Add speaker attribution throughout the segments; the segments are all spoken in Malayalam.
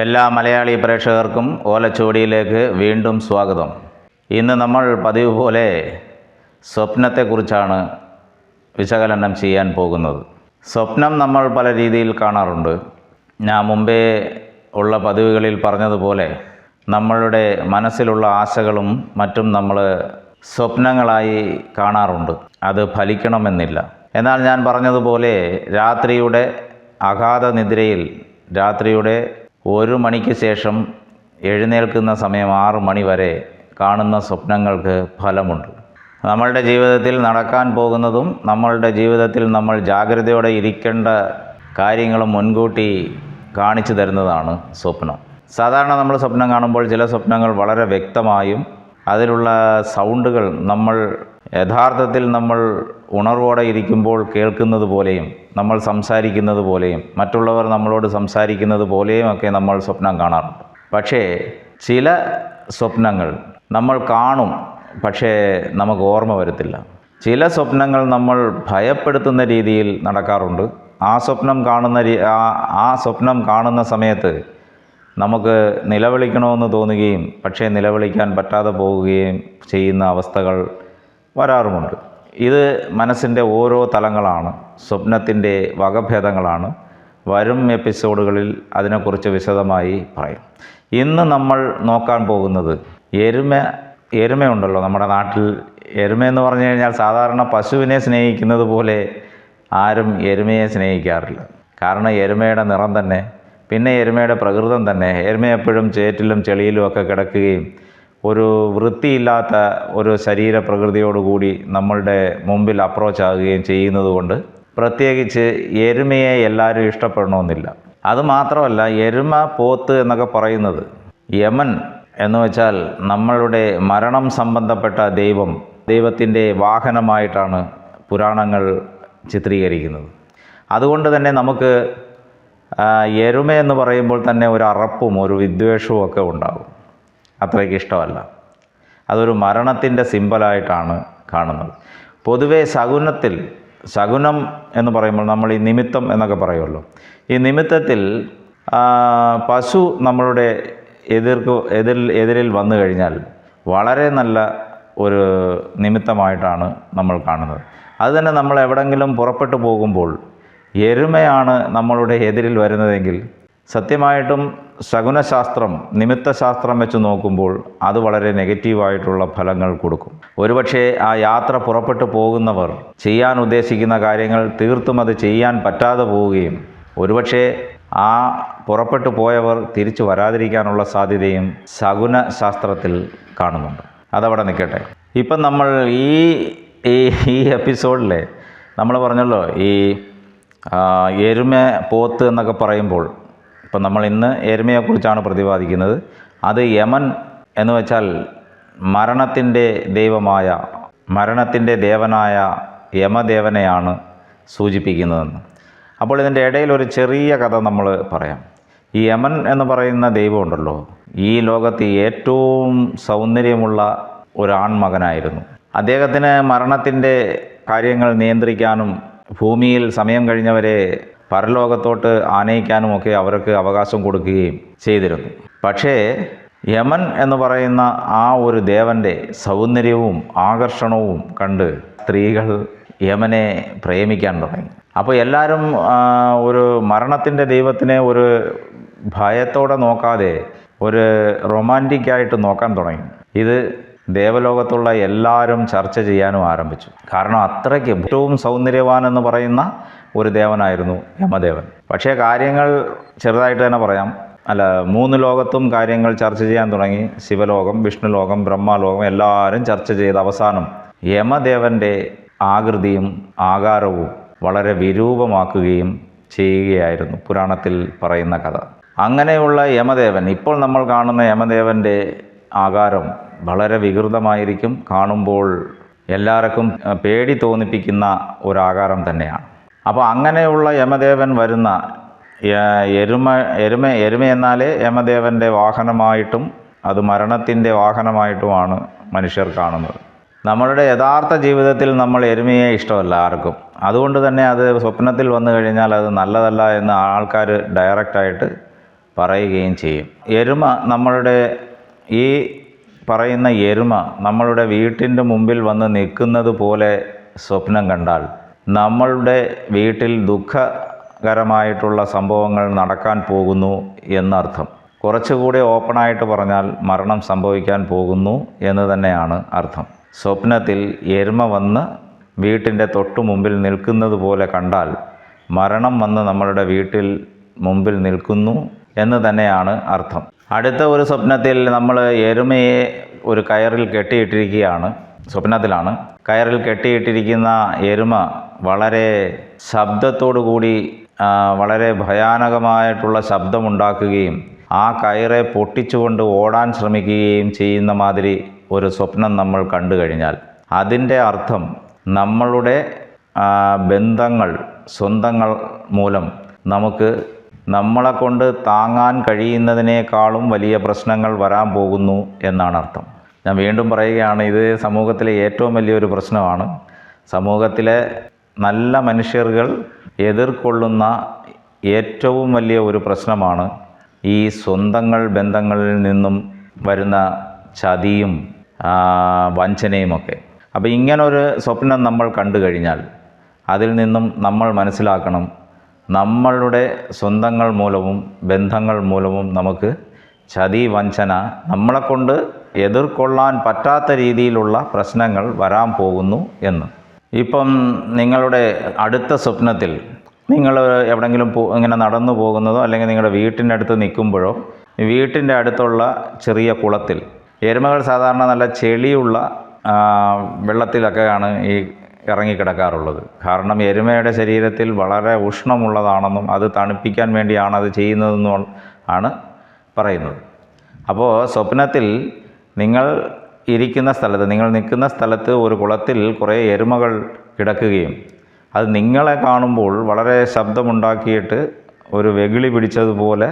Speaker 1: എല്ലാ മലയാളി പ്രേക്ഷകർക്കും ഓലച്ചുവടിയിലേക്ക് വീണ്ടും സ്വാഗതം. ഇന്ന് നമ്മൾ പതിവ് പോലെ സ്വപ്നത്തെക്കുറിച്ചാണ് വിശകലനം ചെയ്യാൻ പോകുന്നത്. സ്വപ്നം നമ്മൾ പല രീതിയിൽ കാണാറുണ്ട്. ഞാൻ മുമ്പേ ഉള്ള പതിവുകളിൽ പറഞ്ഞതുപോലെ നമ്മളുടെ മനസ്സിലുള്ള ആശകളും മറ്റും നമ്മൾ സ്വപ്നങ്ങളായി കാണാറുണ്ട്. അത് ഫലിക്കണമെന്നില്ല. എന്നാൽ ഞാൻ പറഞ്ഞതുപോലെ രാത്രിയുടെ അഗാധ നിദ്രയിൽ രാത്രിയുടെ ഒരു മണിക്ക് ശേഷം എഴുന്നേൽക്കുന്ന സമയം ആറ് മണി വരെ കാണുന്ന സ്വപ്നങ്ങൾക്ക് ഫലമുണ്ട്. നമ്മളുടെ ജീവിതത്തിൽ നടക്കാൻ പോകുന്നതും നമ്മളുടെ ജീവിതത്തിൽ നമ്മൾ ജാഗ്രതയോടെ ഇരിക്കേണ്ട കാര്യങ്ങളും മുൻകൂട്ടി കാണിച്ചു തരുന്നതാണ് സ്വപ്നം. സാധാരണ നമ്മൾ സ്വപ്നം കാണുമ്പോൾ ചില സ്വപ്നങ്ങൾ വളരെ വ്യക്തമായും അതിലുള്ള സൗണ്ടുകൾ നമ്മൾ യഥാർത്ഥത്തിൽ നമ്മൾ ഉണർവോടെ ഇരിക്കുമ്പോൾ കേൾക്കുന്നത് പോലെയും നമ്മൾ സംസാരിക്കുന്നത് പോലെയും മറ്റുള്ളവർ നമ്മളോട് സംസാരിക്കുന്നത് പോലെയും ഒക്കെ നമ്മൾ സ്വപ്നം കാണാറുണ്ട്. പക്ഷേ ചില സ്വപ്നങ്ങൾ നമ്മൾ കാണും പക്ഷേ നമുക്ക് ഓർമ്മ വരത്തില്ല. ചില സ്വപ്നങ്ങൾ നമ്മൾ ഭയപ്പെടുത്തുന്ന രീതിയിൽ നടക്കാറുണ്ട്. ആ സ്വപ്നം കാണുന്ന ആ ആ സ്വപ്നം കാണുന്ന സമയത്ത് നമുക്ക് നിലവിളിക്കണമെന്ന് തോന്നുകയും പക്ഷേ നിലവിളിക്കാൻ പറ്റാതെ പോവുകയും ചെയ്യുന്ന അവസ്ഥകൾ വരാറുമുണ്ട്. ഇത് മനസ്സിന്റെ ഓരോ തലങ്ങളാണ് സ്വപ്നത്തിന്റെ വകഭേദങ്ങളാണ്. വരും എപ്പിസോഡുകളിൽ അതിനെക്കുറിച്ച് വിശദമായി പറയും. ഇന്ന് നമ്മൾ നോക്കാൻ പോകുന്നത് എരുമ എരുമയുണ്ടല്ലോ നമ്മുടെ നാട്ടിൽ. എരുമയെന്ന് പറഞ്ഞു കഴിഞ്ഞാൽ സാധാരണ പശുവിനെ സ്നേഹിക്കുന്നത് പോലെ ആരും എരുമയെ സ്നേഹിക്കാറില്ല. കാരണം എരുമയുടെ നിറം തന്നെ പിന്നെ എരുമയുടെ പ്രകൃതം തന്നെ. എരുമ എപ്പോഴും ചേറ്റിലും ചെളിയിലും ഒക്കെ കിടക്കുകയും ഒരു വൃത്തിയില്ലാത്ത ഒരു ശരീര പ്രകൃതിയോടുകൂടി നമ്മളുടെ മുമ്പിൽ അപ്രോച്ച് ആകുകയും ചെയ്യുന്നത് കൊണ്ട് പ്രത്യേകിച്ച് എരുമയെ എല്ലാവരും ഇഷ്ടപ്പെടണമെന്നില്ല. അതുമാത്രമല്ല എരുമ പോത്ത് എന്നൊക്കെ പറയുന്നത് യമൻ എന്ന് വെച്ചാൽ നമ്മളുടെ മരണം സംബന്ധപ്പെട്ട ദൈവം ദൈവത്തിന്റെ വാഹനമായിട്ടാണ് പുരാണങ്ങൾ ചിത്രീകരിക്കുന്നത്. അതുകൊണ്ട് തന്നെ നമുക്ക് എരുമ എന്ന് പറയുമ്പോൾ തന്നെ ഒരു അറപ്പും ഒരു വിദ്വേഷവും ഒക്കെ ഉണ്ടാകും. അത്രയ്ക്ക് ഇഷ്ടമല്ല. അതൊരു മരണത്തിന്റെ സിമ്പലായിട്ടാണ് കാണുന്നത്. പൊതുവേ ശകുനത്തിൽ ശകുനം എന്ന് പറയുമ്പോൾ നമ്മൾ ഈ നിമിത്തം എന്നൊക്കെ പറയുമല്ലോ ഈ നിമിത്തത്തിൽ പശു നമ്മളുടെ എതിർക്ക് എതിർ എതിരിൽ വന്നു കഴിഞ്ഞാൽ വളരെ നല്ല ഒരു നിമിത്തമായിട്ടാണ് നമ്മൾ കാണുന്നത്. അതുതന്നെ നമ്മൾ എവിടെങ്കിലും പുറപ്പെട്ടു പോകുമ്പോൾ എരുമയാണ് നമ്മളുടെ എതിരിൽ വരുന്നതെങ്കിൽ സത്യമായിട്ടും ശകുനശാസ്ത്രം നിമിത്തശാസ്ത്രം വെച്ച് നോക്കുമ്പോൾ അത് വളരെ നെഗറ്റീവായിട്ടുള്ള ഫലങ്ങൾ കൊടുക്കും. ഒരുപക്ഷെ ആ യാത്ര പുറപ്പെട്ടു പോകുന്നവർ ചെയ്യാൻ ഉദ്ദേശിക്കുന്ന കാര്യങ്ങൾ തീർത്തും അത് ചെയ്യാൻ പറ്റാതെ പോവുകയും ഒരുപക്ഷെ ആ പുറപ്പെട്ടു പോയവർ തിരിച്ചു വരാതിരിക്കാനുള്ള സാധ്യതയും ശകുന ശാസ്ത്രത്തിൽ കാണുന്നുണ്ട്. അതവിടെ നിൽക്കട്ടെ. ഇപ്പം നമ്മൾ ഈ ഈ എപ്പിസോഡിലെ നമ്മൾ പറഞ്ഞല്ലോ ഈ എരുമ പോത്ത് എന്നൊക്കെ പറയുമ്പോൾ ഇപ്പം നമ്മൾ ഇന്ന് എരുമയെക്കുറിച്ചാണ് പ്രതിപാദിക്കുന്നത്. അത് യമൻ എന്ന് വെച്ചാൽ മരണത്തിന്റെ ദൈവമായ മരണത്തിന്റെ ദേവനായ യമദേവനെയാണ് സൂചിപ്പിക്കുന്നതെന്ന്. അപ്പോൾ ഇതിന്റെ ഇടയിൽ ഒരു ചെറിയ കഥ നമ്മൾ പറയാം. ഈ യമൻ എന്ന് പറയുന്ന ദൈവമുണ്ടല്ലോ ഈ ലോകത്ത് ഏറ്റവും സൗന്ദര്യമുള്ള ഒരു ആൺമകനായിരുന്നു അദ്ദേഹത്തിന് മരണത്തിന്റെ കാര്യങ്ങൾ നിയന്ത്രിക്കാനും ഭൂമിയിൽ സമയം കഴിഞ്ഞവരെ പരലോകത്തോട്ട് ആനയിക്കാനും ഒക്കെ അവർക്ക് അവകാശം കൊടുക്കുകയും ചെയ്തിരുന്നു. പക്ഷേ യമൻ എന്ന് പറയുന്ന ആ ഒരു ദേവന്റെ സൗന്ദര്യവും ആകർഷണവും കണ്ട് സ്ത്രീകൾ യമനെ പ്രേമിക്കാൻ തുടങ്ങി. അപ്പോൾ എല്ലാവരും ഒരു മരണത്തിന്റെ ദൈവത്തിനെ ഒരു ഭയത്തോടെ നോക്കാതെ ഒരു റൊമാന്റിക്കായിട്ട് നോക്കാൻ തുടങ്ങി. ഇത് ദേവലോകത്തുള്ള എല്ലാവരും ചർച്ച ചെയ്യാനും ആരംഭിച്ചു. കാരണം അത്രയ്ക്ക് ഏറ്റവും സൗന്ദര്യവാൻ എന്ന് പറയുന്ന ഒരു ദേവനായിരുന്നു യമദേവൻ. പക്ഷേ കാര്യങ്ങൾ ചെറുതായിട്ട് തന്നെ പറയാം. അല്ല മൂന്ന് ലോകത്തും കാര്യങ്ങൾ ചർച്ച ചെയ്യാൻ തുടങ്ങി. ശിവലോകം വിഷ്ണുലോകം ബ്രഹ്മലോകം എല്ലാവരും ചർച്ച ചെയ്ത് അവസാനം യമദേവന്റെ ആകൃതിയും ആകാരവും വളരെ വിരൂപമാക്കുകയും ചെയ്യുകയായിരുന്നു പുരാണത്തിൽ പറയുന്ന കഥ. അങ്ങനെയുള്ള യമദേവൻ ഇപ്പോൾ നമ്മൾ കാണുന്ന യമദേവന്റെ ആകാരം വളരെ വികൃതമായിരിക്കും. കാണുമ്പോൾ എല്ലാവർക്കും പേടി തോന്നിപ്പിക്കുന്ന ഒരാകാരം തന്നെയാണ്. അപ്പോൾ അങ്ങനെയുള്ള യമദേവൻ വരുന്ന എരുമ എരുമ എരുമ എന്നാൽ യമദേവന്റെ വാഹനമായിട്ടും അത് മരണത്തിന്റെ വാഹനമായിട്ടുമാണ് മനുഷ്യർ കാണുന്നത്. നമ്മളുടെ യഥാർത്ഥ ജീവിതത്തിൽ നമ്മൾ എരുമയെ ഇഷ്ടമല്ല ആർക്കും. അതുകൊണ്ട് തന്നെ അത് സ്വപ്നത്തിൽ വന്നു കഴിഞ്ഞാൽ അത് നല്ലതല്ല എന്ന് ആൾക്കാർ ഡയറക്റ്റായിട്ട് പറയുകയും ചെയ്യും. എരുമ നമ്മളുടെ ഈ പറയുന്ന എരുമ നമ്മളുടെ വീട്ടിന്റെ മുമ്പിൽ വന്ന് നിൽക്കുന്നത് പോലെ സ്വപ്നം കണ്ടാൽ നമ്മളുടെ വീട്ടിൽ ദുഃഖകരമായിട്ടുള്ള സംഭവങ്ങൾ നടക്കാൻ പോകുന്നു എന്നർത്ഥം. കുറച്ചുകൂടി ഓപ്പണായിട്ട് പറഞ്ഞാൽ മരണം സംഭവിക്കാൻ പോകുന്നു എന്ന് തന്നെയാണ് അർത്ഥം. സ്വപ്നത്തിൽ എരുമ വന്ന് വീട്ടിന്റെ തൊട്ടു മുമ്പിൽ നിൽക്കുന്നത് പോലെ കണ്ടാൽ മരണം വന്ന് നമ്മളുടെ വീട്ടിൽ മുമ്പിൽ നിൽക്കുന്നു എന്ന് തന്നെയാണ് അർത്ഥം. അടുത്ത ഒരു സ്വപ്നത്തിൽ നമ്മൾ എരുമയെ ഒരു കയറിൽ കെട്ടിയിട്ടിരിക്കുകയാണ്. സ്വപ്നത്തിലാണ്. കയറിൽ കെട്ടിയിട്ടിരിക്കുന്ന എരുമ വളരെ ശബ്ദത്തോടു കൂടി വളരെ ഭയാനകമായിട്ടുള്ള ശബ്ദമുണ്ടാക്കുകയും ആ കയറെ പൊട്ടിച്ചുകൊണ്ട് ഓടാൻ ശ്രമിക്കുകയും ചെയ്യുന്ന മാതിരി ഒരു സ്വപ്നം നമ്മൾ കണ്ടു കഴിഞ്ഞാൽ. അതിന്റെ അർത്ഥം നമ്മളുടെ ബന്ധങ്ങൾ സ്വന്തങ്ങൾ മൂലം നമുക്ക് നമ്മളെ കൊണ്ട് താങ്ങാൻ കഴിയുന്നതിനേക്കാളും വലിയ പ്രശ്നങ്ങൾ വരാൻ പോകുന്നു എന്നാണ് അർത്ഥം. ഞാൻ വീണ്ടും പറയുകയാണ് ഇത് സമൂഹത്തിലെ ഏറ്റവും വലിയൊരു പ്രശ്നമാണ്. സമൂഹത്തിലെ നല്ല മനുഷ്യർകൾ എതിർക്കൊള്ളുന്ന ഏറ്റവും വലിയ ഒരു പ്രശ്നമാണ് ഈ സ്വന്തങ്ങൾ ബന്ധങ്ങളിൽ നിന്നും വരുന്ന ചതിയും വഞ്ചനയുമൊക്കെ. അപ്പോൾ ഇങ്ങനൊരു സ്വപ്നം നമ്മൾ കണ്ടു കഴിഞ്ഞാൽ അതിൽ നിന്നും നമ്മൾ മനസ്സിലാക്കണം നമ്മളുടെ സ്വന്തങ്ങൾ മൂലവും ബന്ധങ്ങൾ മൂലവും നമുക്ക് ചതി വഞ്ചന നമ്മളെക്കൊണ്ട് എതിർക്കൊള്ളാൻ പറ്റാത്ത രീതിയിലുള്ള പ്രശ്നങ്ങൾ വരാൻ പോകുന്നു എന്ന്. ഇപ്പം നിങ്ങളുടെ അടുത്ത സ്വപ്നത്തിൽ നിങ്ങൾ എവിടെങ്കിലും പോ ഇങ്ങനെ നടന്നു പോകുന്നതോ അല്ലെങ്കിൽ നിങ്ങളുടെ വീട്ടിന്റെ അടുത്ത് നിൽക്കുമ്പോഴോ വീട്ടിന്റെ അടുത്തുള്ള ചെറിയ കുളത്തിൽ എരുമകൾ സാധാരണ നല്ല ചെളിയുള്ള വെള്ളത്തിലൊക്കെയാണ് ഈ ഇറങ്ങിക്കിടക്കാറുള്ളത്. കാരണം എരുമയുടെ ശരീരത്തിൽ വളരെ ഉഷ്ണമുള്ളതാണെന്നും അത് തണുപ്പിക്കാൻ വേണ്ടിയാണ് അത് ചെയ്യുന്നതെന്നും ആണ് പറയുന്നത്. അപ്പോൾ സ്വപ്നത്തിൽ നിങ്ങൾ ഇരിക്കുന്ന സ്ഥലത്ത് നിങ്ങൾ നിൽക്കുന്ന സ്ഥലത്ത് ഒരു കുളത്തിൽ കുറേ എരുമകൾ കിടക്കുകയും അത് നിങ്ങളെ കാണുമ്പോൾ വളരെ ശബ്ദമുണ്ടാക്കിയിട്ട് ഒരു വെകിളി പിടിച്ചതുപോലെ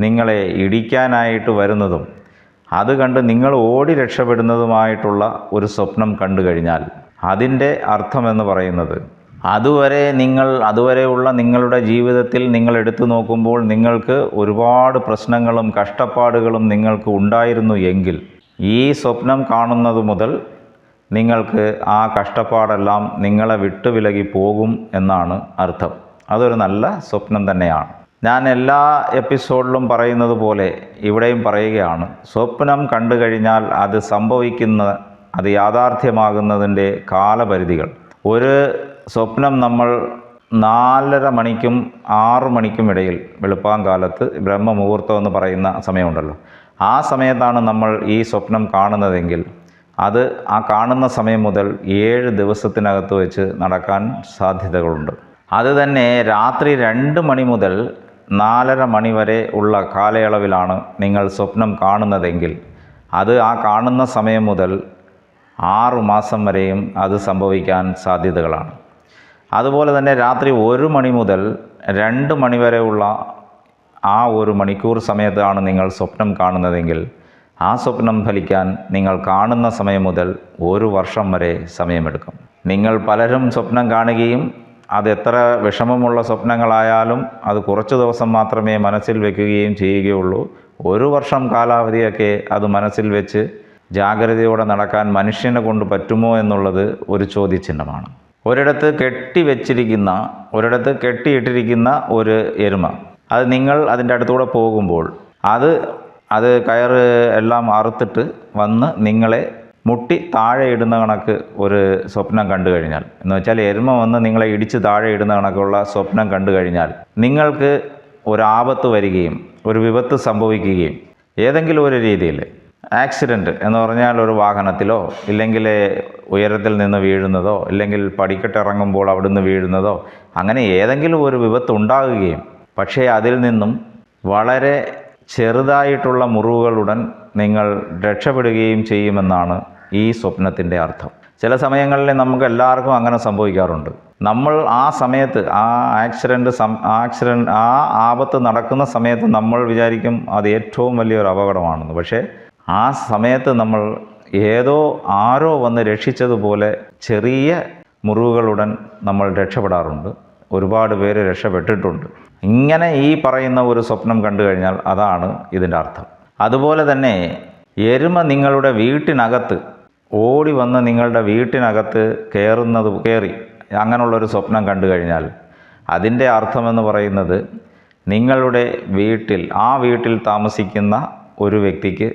Speaker 1: നിങ്ങളെ ഇടിക്കാനായിട്ട് വരുന്നതും അത് കണ്ട് നിങ്ങൾ ഓടി രക്ഷപ്പെടുന്നതുമായിട്ടുള്ള ഒരു സ്വപ്നം കണ്ടു കഴിഞ്ഞാൽ അതിന്റെ അർത്ഥമെന്ന് പറയുന്നത് അതുവരെ നിങ്ങൾ അതുവരെയുള്ള നിങ്ങളുടെ ജീവിതത്തിൽ നിങ്ങൾ എടുത്തു നോക്കുമ്പോൾ നിങ്ങൾക്ക് ഒരുപാട് പ്രശ്നങ്ങളും കഷ്ടപ്പാടുകളും നിങ്ങൾക്ക് ഉണ്ടായിരുന്നു എങ്കിൽ ഈ സ്വപ്നം കാണുന്നത് മുതൽ നിങ്ങൾക്ക് ആ കഷ്ടപ്പാടെല്ലാം നിങ്ങളെ വിട്ടുവിലകി പോകും എന്നാണ് അർത്ഥം. അതൊരു നല്ല സ്വപ്നം തന്നെയാണ്. ഞാൻ എല്ലാ എപ്പിസോഡിലും പറയുന്നത് പോലെ ഇവിടെയും പറയുകയാണ്. സ്വപ്നം കണ്ടു കഴിഞ്ഞാൽ അത് സംഭവിക്കുന്ന അത് യാഥാർത്ഥ്യമാകുന്നതിന്റെ കാലപരിധികൾ. ഒരു സ്വപ്നം നമ്മൾ നാലര മണിക്കും ആറു മണിക്കും ഇടയിൽ വെളുപ്പാങ്കാലത്ത് ബ്രഹ്മമുഹൂർത്തം എന്ന് പറയുന്ന സമയമുണ്ടല്ലോ. ആ സമയത്താണ് നമ്മൾ ഈ സ്വപ്നം കാണുന്നതെങ്കിൽ അത് ആ കാണുന്ന സമയം മുതൽ ഏഴ് ദിവസത്തിനകത്ത് വെച്ച് നടക്കാൻ സാധ്യതകളുണ്ട്. അതുതന്നെ രാത്രി രണ്ട് മണി മുതൽ നാലര മണി വരെ ഉള്ള കാലയളവിലാണ് നിങ്ങൾ സ്വപ്നം കാണുന്നതെങ്കിൽ അത് ആ കാണുന്ന സമയം മുതൽ ആറു മാസം വരെയും അത് സംഭവിക്കാൻ സാധ്യതകളാണ്. അതുപോലെ തന്നെ രാത്രി ഒരു മണി മുതൽ രണ്ട് മണി വരെയുള്ള ആ ഒരു മണിക്കൂർ സമയത്താണ് നിങ്ങൾ സ്വപ്നം കാണുന്നതെങ്കിൽ ആ സ്വപ്നം ഫലിക്കാൻ നിങ്ങൾ കാണുന്ന സമയം മുതൽ ഒരു വർഷം വരെ സമയമെടുക്കും. നിങ്ങൾ പലരും സ്വപ്നം കാണുകയും അത് എത്ര വിഷമമുള്ള സ്വപ്നങ്ങളായാലും അത് കുറച്ച് ദിവസം മാത്രമേ മനസ്സിൽ വെക്കുകയും ചെയ്യുകയുള്ളൂ. ഒരു വർഷം കാലാവധിയൊക്കെ അത് മനസ്സിൽ വെച്ച് ജാഗ്രതയോടെ നടക്കാൻ മനുഷ്യനെ കൊണ്ട് പറ്റുമോ എന്നുള്ളത് ഒരു ചോദ്യചിഹ്നമാണ്. ഒരിടത്ത് കെട്ടിവെച്ചിരിക്കുന്ന ഒരിടത്ത് കെട്ടിയിട്ടിരിക്കുന്ന ഒരു എരുമ അത് നിങ്ങൾ അതിന്റെ അടുത്തൂടെ പോകുമ്പോൾ അത് അത് കയറ് എല്ലാം അറുത്തിട്ട് വന്ന് നിങ്ങളെ മുട്ടി താഴെ ഇടുന്ന കണക്ക് ഒരു സ്വപ്നം കണ്ടു കഴിഞ്ഞാൽ. എന്ന് വെച്ചാൽ എരുമ വന്ന് നിങ്ങളെ ഇടിച്ച് താഴെ ഇടുന്ന കണക്കുള്ള സ്വപ്നം കണ്ടു കഴിഞ്ഞാൽ നിങ്ങൾക്ക് ഒരാപത്ത് വരികയും ഒരു വിപത്ത് സംഭവിക്കുകയും ഏതെങ്കിലും ഒരു രീതിയിൽ ആക്സിഡന്റ് എന്ന് പറഞ്ഞാൽ ഒരു വാഹനത്തിലോ ഇല്ലെങ്കിൽ ഉയരത്തിൽ നിന്ന് വീഴുന്നതോ ഇല്ലെങ്കിൽ പടിക്കെട്ടിറങ്ങുമ്പോൾ അവിടുന്ന് വീഴുന്നതോ അങ്ങനെ ഏതെങ്കിലും ഒരു വിപത്ത് ഉണ്ടാകുകയും പക്ഷേ അതിൽ നിന്നും വളരെ ചെറുതായിട്ടുള്ള മുറിവുകളുടൻ നിങ്ങൾ രക്ഷപ്പെടുകയും ചെയ്യുമെന്നാണ് ഈ സ്വപ്നത്തിന്റെ അർത്ഥം. ചില സമയങ്ങളിൽ നമുക്ക് എല്ലാവർക്കും അങ്ങനെ സംഭവിക്കാറുണ്ട്. നമ്മൾ ആ സമയത്ത് ആ ആക്സിഡന്റ് സം ആക്സിഡന്റ് ആ ആപത്ത് നടക്കുന്ന സമയത്ത് നമ്മൾ വിചാരിക്കും അത് ഏറ്റവും വലിയൊരു അപകടമാണെന്ന്. പക്ഷേ ആ സമയത്ത് നമ്മൾ ഏതോ ആരോ വന്ന് രക്ഷിച്ചതുപോലെ ചെറിയ മുറിവുകളുടൻ നമ്മൾ രക്ഷപ്പെടാറുണ്ട്. ഒരുപാട് പേര് രക്ഷപ്പെട്ടിട്ടുണ്ട്. ഇങ്ങനെ ഈ പറയുന്ന ഒരു സ്വപ്നം കണ്ടു കഴിഞ്ഞാൽ അതാണ് ഇതിന്റെ അർത്ഥം. അതുപോലെ തന്നെ എരുമ നിങ്ങളുടെ വീട്ടിനകത്ത് ഓടി വന്ന് നിങ്ങളുടെ വീട്ടിനകത്ത് കയറുന്നത് കയറി അങ്ങനെയുള്ളൊരു സ്വപ്നം കണ്ടു കഴിഞ്ഞാൽ അതിന്റെ അർത്ഥമെന്ന് പറയുന്നത് നിങ്ങളുടെ വീട്ടിൽ ആ വീട്ടിൽ താമസിക്കുന്ന ഒരു വ്യക്തിക്ക്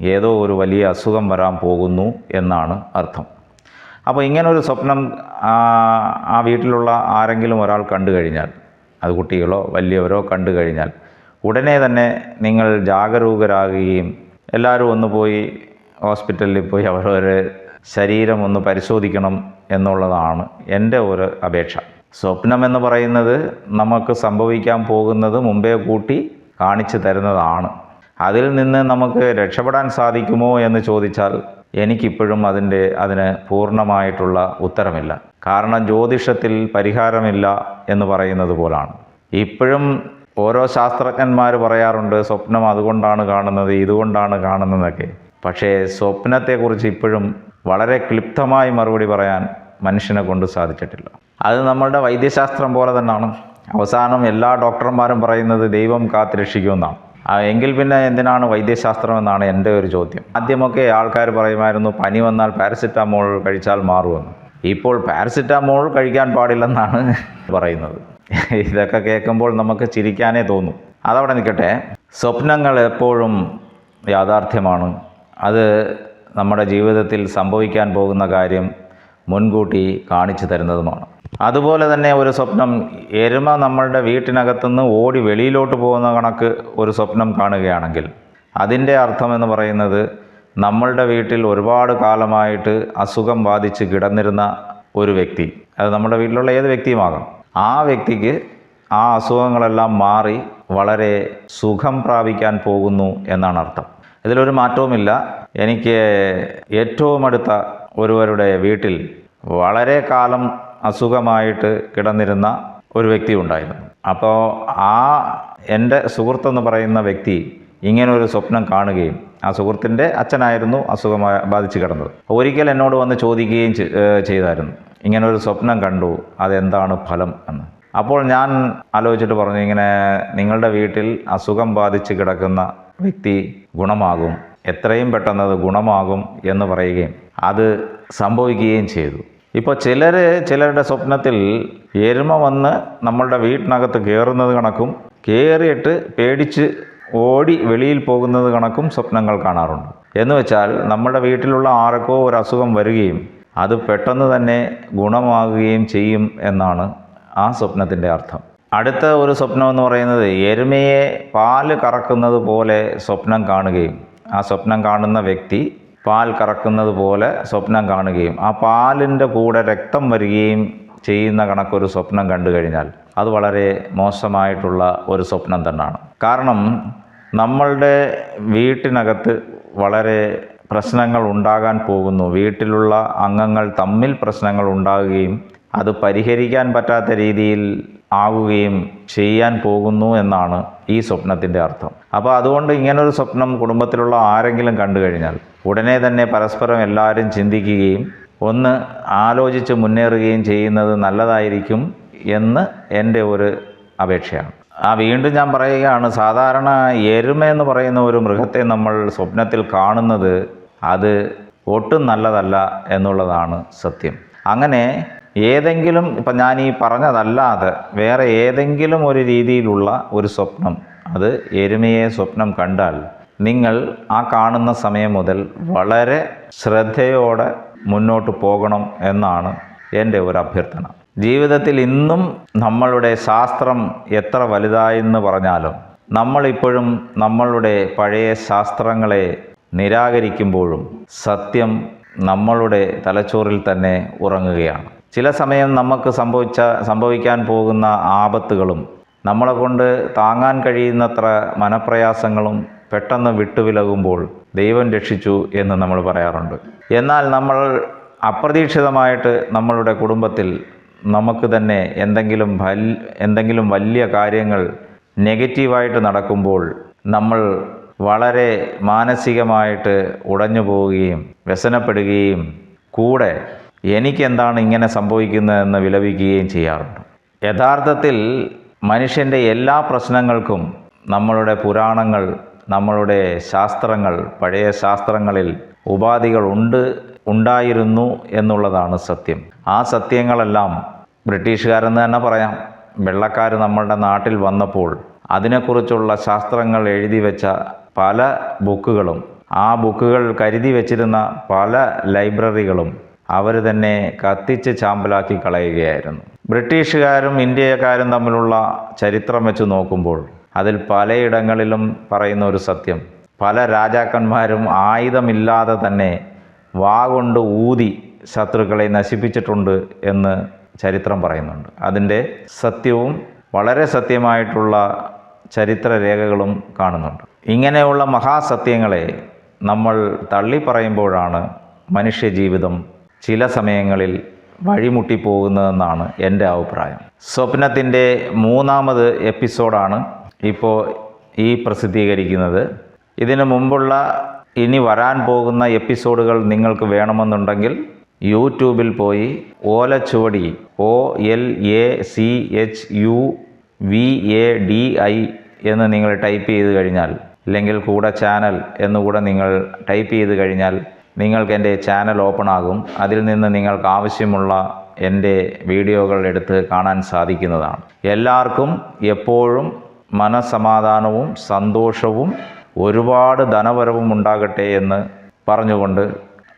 Speaker 1: ഏതോ ഒരു വലിയ അസുഖം വരാൻ പോകുന്നു എന്നാണ് അർത്ഥം. അപ്പോൾ ഇങ്ങനൊരു സ്വപ്നം ആ വീട്ടിലുള്ള ആരെങ്കിലും ഒരാൾ കണ്ടു കഴിഞ്ഞാൽ അത് കുട്ടികളോ വലിയവരോ കണ്ടു കഴിഞ്ഞാൽ ഉടനെ തന്നെ നിങ്ങൾ ജാഗരൂകരാകുകയും എല്ലാവരും ഒന്ന് പോയി ഹോസ്പിറ്റലിൽ പോയി അവരവരെ ശരീരം ഒന്ന് പരിശോധിക്കണം എന്നുള്ളതാണ് എന്റെ ഒരു അപേക്ഷ. സ്വപ്നം എന്ന് പറയുന്നത് നമുക്ക് സംഭവിക്കാൻ പോകുന്നത് മുമ്പേ കൂട്ടി കാണിച്ചു തരുന്നതാണ്. അതിൽ നിന്ന് നമുക്ക് രക്ഷപ്പെടാൻ സാധിക്കുമോ എന്ന് ചോദിച്ചാൽ എനിക്കിപ്പോഴും അതിന്റെ അതിന് പൂർണമായിട്ടുള്ള ഉത്തരമില്ല. കാരണം ജ്യോതിഷത്തിൽ പരിഹാരമില്ല എന്ന് പറയുന്നത് പോലാണ്. ഇപ്പോഴും ഓരോ ശാസ്ത്രജ്ഞന്മാർ പറയാറുണ്ട് സ്വപ്നം അതുകൊണ്ടാണ് കാണുന്നത് ഇതുകൊണ്ടാണ് കാണുന്നതൊക്കെ. പക്ഷേ സ്വപ്നത്തെക്കുറിച്ച് ഇപ്പോഴും വളരെ ക്ലിപ്തമായി മറുപടി പറയാൻ മനുഷ്യനെ കൊണ്ട് സാധിച്ചിട്ടില്ല. അത് നമ്മളുടെ വൈദ്യശാസ്ത്രം പോലെ തന്നെയാണ് അവസാനം എല്ലാ ഡോക്ടർമാരും പറയുന്നത് ദൈവം കാത്തുരക്ഷിക്കുമെന്നാണ്. എങ്കിൽ പിന്നെ എന്തിനാണ് വൈദ്യശാസ്ത്രം എന്നാണ് എന്റെ ഒരു ചോദ്യം. ആദ്യമൊക്കെ ആൾക്കാർ പറയുമായിരുന്നു പനി വന്നാൽ പാരസിറ്റാമോൾ കഴിച്ചാൽ മാറുമെന്ന്. ഇപ്പോൾ പാരസിറ്റാമോൾ കഴിക്കാൻ പാടില്ലെന്നാണ് പറയുന്നത്. ഇതൊക്കെ കേൾക്കുമ്പോൾ നമുക്ക് ചിരിക്കാനേ തോന്നും. അതവിടെ നിൽക്കട്ടെ. സ്വപ്നങ്ങൾ എപ്പോഴും യാഥാർത്ഥ്യമാണ്. അത് നമ്മുടെ ജീവിതത്തിൽ സംഭവിക്കാൻ പോകുന്ന കാര്യം മുൻകൂട്ടി കാണിച്ചു തരുന്നതുമാണ്. അതുപോലെ തന്നെ ഒരു സ്വപ്നം എരുമ നമ്മളുടെ വീട്ടിനകത്തുനിന്ന് ഓടി വെളിയിലോട്ട് പോകുന്ന കണക്ക് ഒരു സ്വപ്നം കാണുകയാണെങ്കിൽ അതിന്റെ അർത്ഥം എന്ന് പറയുന്നത് നമ്മളുടെ വീട്ടിൽ ഒരുപാട് കാലമായിട്ട് അസുഖം ബാധിച്ച് കിടന്നിരുന്ന ഒരു വ്യക്തി അത് നമ്മുടെ വീട്ടിലുള്ള ഏത് വ്യക്തിയുമാകാം. ആ വ്യക്തിക്ക് ആ അസുഖങ്ങളെല്ലാം മാറി വളരെ സുഖം പ്രാപിക്കാൻ പോകുന്നു എന്നാണ് അർത്ഥം. ഇതിലൊരു മാറ്റവുമില്ല. എനിക്ക് ഏറ്റവും അടുത്ത ഒരുവരുടെ വീട്ടിൽ വളരെ കാലം അസുഖമായിട്ട് കിടന്നിരുന്ന ഒരു വ്യക്തി ഉണ്ടായിരുന്നു. അപ്പോൾ ആ എന്റെ സുഹൃത്തെന്ന് പറയുന്ന വ്യക്തി ഇങ്ങനൊരു സ്വപ്നം കാണുകയും ആ സുഹൃത്തിന്റെ അച്ഛനായിരുന്നു അസുഖമായി ബാധിച്ച് കിടന്നത്. ഒരിക്കൽ എന്നോട് വന്ന് ചോദിക്കുകയും ചെയ്തായിരുന്നു. ഇങ്ങനൊരു സ്വപ്നം കണ്ടു അതെന്താണ് ഫലം എന്ന്. അപ്പോൾ ഞാൻ ആലോചിച്ചിട്ട് പറഞ്ഞു ഇങ്ങനെ നിങ്ങളുടെ വീട്ടിൽ അസുഖം ബാധിച്ച് കിടക്കുന്ന വ്യക്തി ഗുണമാകും എത്രയും പെട്ടെന്ന് അത് ഗുണമാകും എന്ന് പറയുകയും അത് സംഭവിക്കുകയും ചെയ്തു. ഇപ്പോൾ ചിലർ ചിലരുടെ സ്വപ്നത്തിൽ എരുമ വന്ന് നമ്മളുടെ വീട്ടിനകത്ത് കയറുന്നത് കണക്കും കയറിയിട്ട് പേടിച്ച് ഓടി വെളിയിൽ പോകുന്നത് കണക്കും സ്വപ്നങ്ങൾ കാണാറുണ്ട്. എന്ന് വെച്ചാൽ നമ്മുടെ വീട്ടിലുള്ള ആർക്കോ ഒരു അസുഖം വരികയും അത് പെട്ടെന്ന് തന്നെ ഗുണമാകുകയും ചെയ്യും എന്നാണ് ആ സ്വപ്നത്തിന്റെ അർത്ഥം. അടുത്ത ഒരു സ്വപ്നം എന്ന് പറയുന്നത് എരുമയെ പാൽ കറക്കുന്നത് പോലെ സ്വപ്നം കാണുകയും ആ സ്വപ്നം കാണുന്ന വ്യക്തി പാൽ കറക്കുന്നത് പോലെ സ്വപ്നം കാണുകയും ആ പാലിന്റെ കൂടെ രക്തം വരികയും ചെയ്യുന്ന കണക്കൊരു സ്വപ്നം കണ്ടു കഴിഞ്ഞാൽ അത് വളരെ മോശമായിട്ടുള്ള ഒരു സ്വപ്നം തന്നെയാണ് കാരണം നമ്മളുടെ വീട്ടിനകത്ത് വളരെ പ്രശ്നങ്ങൾ ഉണ്ടാകാൻ പോകുന്നു. വീട്ടിലുള്ള അംഗങ്ങൾ തമ്മിൽ പ്രശ്നങ്ങൾ ഉണ്ടാകുകയും അത് പരിഹരിക്കാൻ പറ്റാത്ത രീതിയിൽ ആവുകയും ചെയ്യാൻ പോകുന്നു എന്നാണ് ഈ സ്വപ്നത്തിന്റെ അർത്ഥം. അപ്പോൾ അതുകൊണ്ട് ഇങ്ങനൊരു സ്വപ്നം കുടുംബത്തിലുള്ള ആരെങ്കിലും കണ്ടു കഴിഞ്ഞാൽ ഉടനെ തന്നെ പരസ്പരം എല്ലാവരും ചിന്തിക്കുകയും ഒന്ന് ആലോചിച്ച് മുന്നേറുകയും ചെയ്യുന്നത് നല്ലതായിരിക്കും എന്ന് എന്റെ ഒരു അപേക്ഷയാണ്. ആ വീണ്ടും ഞാൻ പറയുകയാണ് സാധാരണ എരുമ എന്ന് പറയുന്ന ഒരു മൃഗത്തെ നമ്മൾ സ്വപ്നത്തിൽ കാണുന്നത് അത് ഒട്ടും നല്ലതല്ല എന്നുള്ളതാണ് സത്യം. അങ്ങനെ ഏതെങ്കിലും ഇപ്പം ഞാൻ ഈ പറഞ്ഞതല്ലാതെ വേറെ ഏതെങ്കിലും ഒരു രീതിയിലുള്ള ഒരു സ്വപ്നം അത് എരുമയെ സ്വപ്നം കണ്ടാൽ നിങ്ങൾ ആ കാണുന്ന സമയം മുതൽ വളരെ ശ്രദ്ധയോടെ മുന്നോട്ട് പോകണം എന്നാണ് എന്റെ ഒരു അഭ്യർത്ഥന. ജീവിതത്തിൽ ഇന്നും നമ്മളുടെ ശാസ്ത്രം എത്ര വലുതായെന്ന് പറഞ്ഞാലും നമ്മളിപ്പോഴും നമ്മളുടെ പഴയ ശാസ്ത്രങ്ങളെ നിരാകരിക്കുമ്പോഴും സത്യം നമ്മളുടെ തലച്ചോറിൽ തന്നെ ഉറങ്ങുകയാണ്. ചില സമയം നമുക്ക് സംഭവിച്ച സംഭവിക്കാൻ പോകുന്ന ആപത്തുകളും നമ്മളെ കൊണ്ട് താങ്ങാൻ കഴിയുന്നത്ര മനപ്രയാസങ്ങളും പെട്ടെന്ന് വിട്ടുവിലകുമ്പോൾ ദൈവം രക്ഷിച്ചു എന്ന് നമ്മൾ പറയാറുണ്ട്. എന്നാൽ നമ്മൾ അപ്രതീക്ഷിതമായിട്ട് നമ്മളുടെ കുടുംബത്തിൽ നമുക്ക് തന്നെ എന്തെങ്കിലും വൽ എന്തെങ്കിലും വലിയ കാര്യങ്ങൾ നെഗറ്റീവായിട്ട് നടക്കുമ്പോൾ നമ്മൾ വളരെ മാനസികമായിട്ട് ഉടഞ്ഞു പോവുകയും വ്യസനപ്പെടുകയും കൂടെ എനിക്കെന്താണ് ഇങ്ങനെ സംഭവിക്കുന്നതെന്ന് വിലപിക്കുകയും ചെയ്യാറുണ്ട്. യഥാർത്ഥത്തിൽ മനുഷ്യന്റെ എല്ലാ പ്രശ്നങ്ങൾക്കും നമ്മളുടെ പുരാണങ്ങൾ നമ്മളുടെ ശാസ്ത്രങ്ങൾ പഴയ ശാസ്ത്രങ്ങളിൽ ഉപാധികളുണ്ട് ഉണ്ടായിരുന്നു എന്നുള്ളതാണ് സത്യം. ആ സത്യങ്ങളെല്ലാം ബ്രിട്ടീഷുകാരെന്ന് തന്നെ പറയാം. വെള്ളക്കാർ നമ്മളുടെ നാട്ടിൽ വന്നപ്പോൾ അതിനെക്കുറിച്ചുള്ള ശാസ്ത്രങ്ങൾ എഴുതി വെച്ച പല ബുക്കുകളും ആ ബുക്കുകൾ കരുതി വെച്ചിരുന്ന പല ലൈബ്രറികളും അവർ തന്നെ കത്തിച്ച് ചാമ്പലാക്കി കളയുകയായിരുന്നു. ബ്രിട്ടീഷുകാരും ഇന്ത്യക്കാരും തമ്മിലുള്ള ചരിത്രം വെച്ച് നോക്കുമ്പോൾ അതിൽ പലയിടങ്ങളിലും പറയുന്ന ഒരു സത്യം. പല രാജാക്കന്മാരും ആയുധമില്ലാതെ തന്നെ വാ കൊണ്ട് ഊതി ശത്രുക്കളെ നശിപ്പിച്ചിട്ടുണ്ട് എന്ന് ചരിത്രം പറയുന്നുണ്ട്. അതിന്റെ സത്യവും വളരെ സത്യമായിട്ടുള്ള ചരിത്രരേഖകളും കാണുന്നുണ്ട്. ഇങ്ങനെയുള്ള മഹാസത്യങ്ങളെ നമ്മൾ തള്ളി പറയുമ്പോഴാണ് മനുഷ്യജീവിതം ചില സമയങ്ങളിൽ വഴിമുട്ടിപ്പോകുന്നതെന്നാണ് എന്റെ അഭിപ്രായം. സ്വപ്നത്തിന്റെ മൂന്നാമത് എപ്പിസോഡാണ് ഇപ്പോൾ ഈ പ്രസിദ്ധീകരിക്കുന്നത്. ഇതിനു മുമ്പുള്ള ഇനി വരാൻ പോകുന്ന എപ്പിസോഡുകൾ നിങ്ങൾക്ക് വേണമെന്നുണ്ടെങ്കിൽ യൂട്യൂബിൽ പോയി Olachuvadi O L A C H U V A D I എന്ന് നിങ്ങൾ ടൈപ്പ് ചെയ്ത് കഴിഞ്ഞാൽ അല്ലെങ്കിൽ കൂടെ ചാനൽ എന്നുകൂടെ നിങ്ങൾ ടൈപ്പ് ചെയ്ത് കഴിഞ്ഞാൽ നിങ്ങൾക്ക് എന്റെ ചാനൽ ഓപ്പൺ ആകും. അതിൽ നിന്ന് നിങ്ങൾക്ക് ആവശ്യമുള്ള എന്റെ വീഡിയോകൾ എടുത്ത് കാണാൻ സാധിക്കുന്നതാണ്. എല്ലാവർക്കും എപ്പോഴും മനസമാധാനവും സന്തോഷവും ഒരുപാട് ധനവരവും ഉണ്ടാകട്ടെ എന്ന് പറഞ്ഞുകൊണ്ട്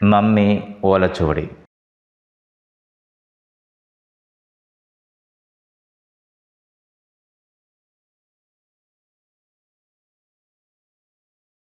Speaker 1: നന്ദി ഓലച്ചുവടി.